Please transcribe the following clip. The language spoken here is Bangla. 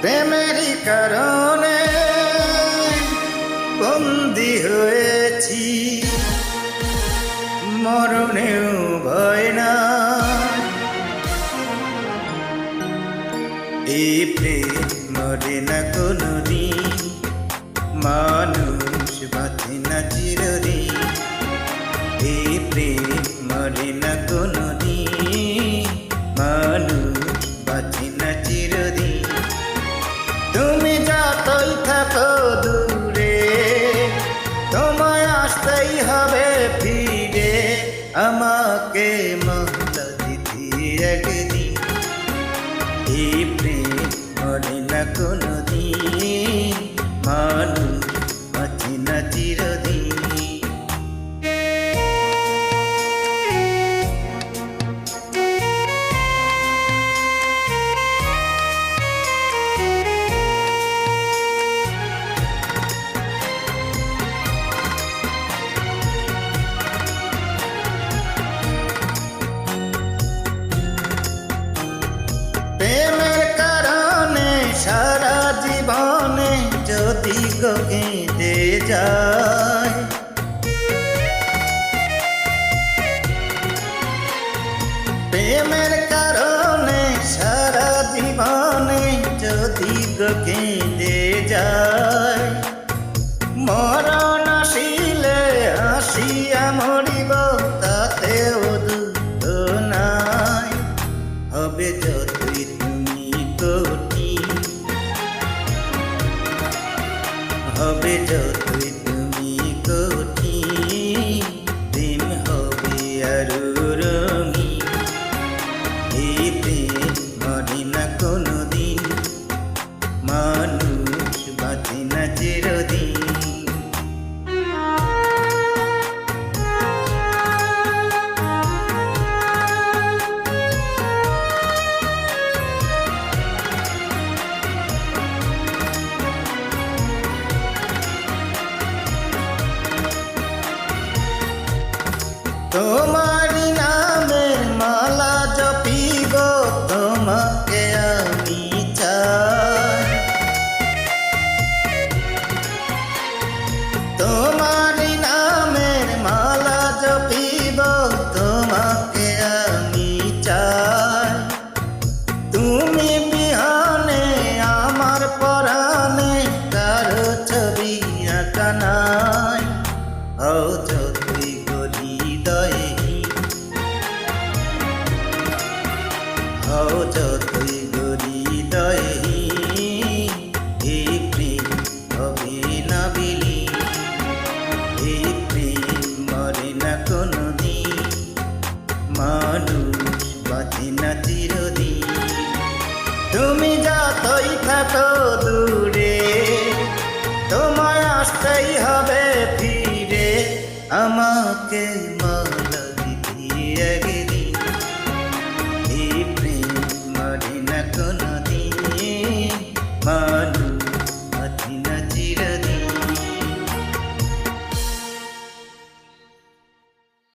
প্রেমেরই কারণে বন্দি হয়েছি। মরণেও ভয় না। এই প্রেম মরে না কোনো মানুষ বাঁচে না চিরদিন। এই প্রেম মরে না কোনো দূরে। তোমায় আসতেই হবে ফিরে। আমাকে মহলা দিতে একদিন। এই প্রেম মরে না কোনো গেঁদে যায়। প্রেমের কারণে সারা জীবনে যদি গেঁদে হবে যতই তোমারি ও যতই গরি দয়ে এই প্রেম হবে না বিলি এই প্রেম মরে না কোনো দিন মানুষ বাঁচে না চিরদিন। তুমি যতই থাকো দূরে তোমায় আসতেই হবে ফিরে, আমাকে